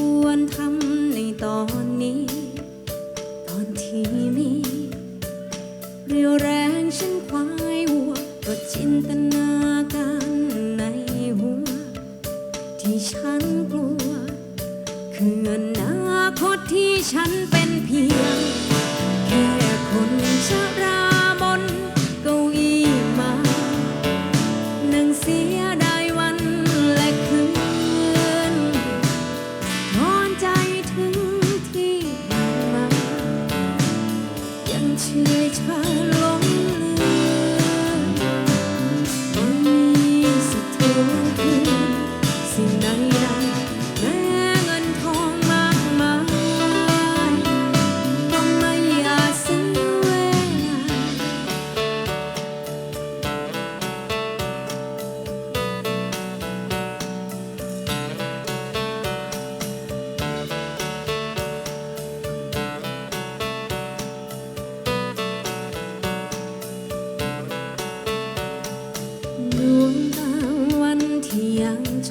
ควรทำในตอนนี้ ตอนที่มี เรียวแรงฉันควายวัวก็จินตนาการในหัว ที่ฉันกลัว คืออนาคตที่ฉันเป็นเพียง สิทธิ์ทวงคืนสิ่งใด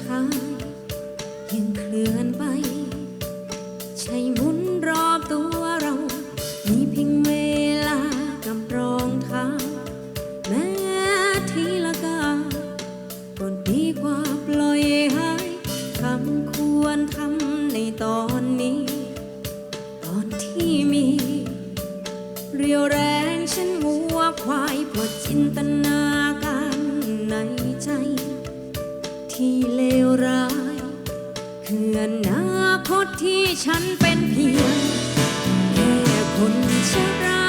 ช้ายังเคลื่อนไป ใช่หมุนรอบตัวเรา มีเพียงเวลากับรองเท้าแม้ทีละก้าวก็ดีกว่าปล่อยให้คำควรทำในตอนนี้ ตอนที่มี เรียวแรงฉันวัวควายเพราะจินตนาการในใจ ที่เลวร้ายคืออนาคตที่ฉันเป็นเพียง แค่คนชรา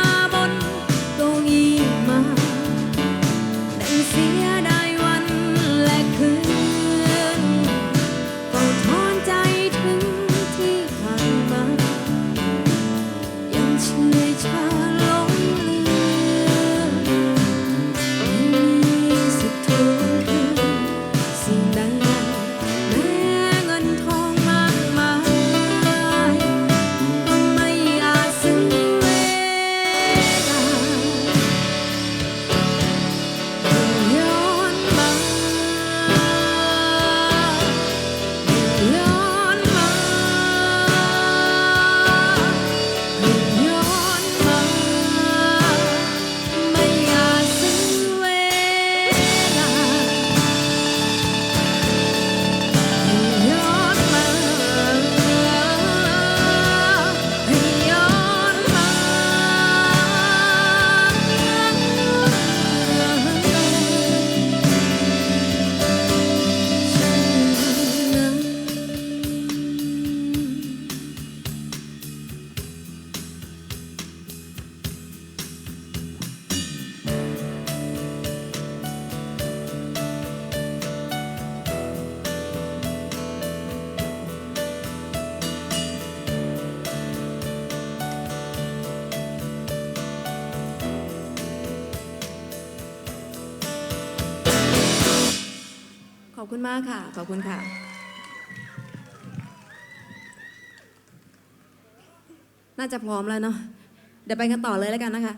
ขอบคุณมากค่ะ ขอบคุณค่ะ น่าจะพร้อมแล้วเนาะ เดี๋ยวไปกันต่อเลยแล้วกันนะคะ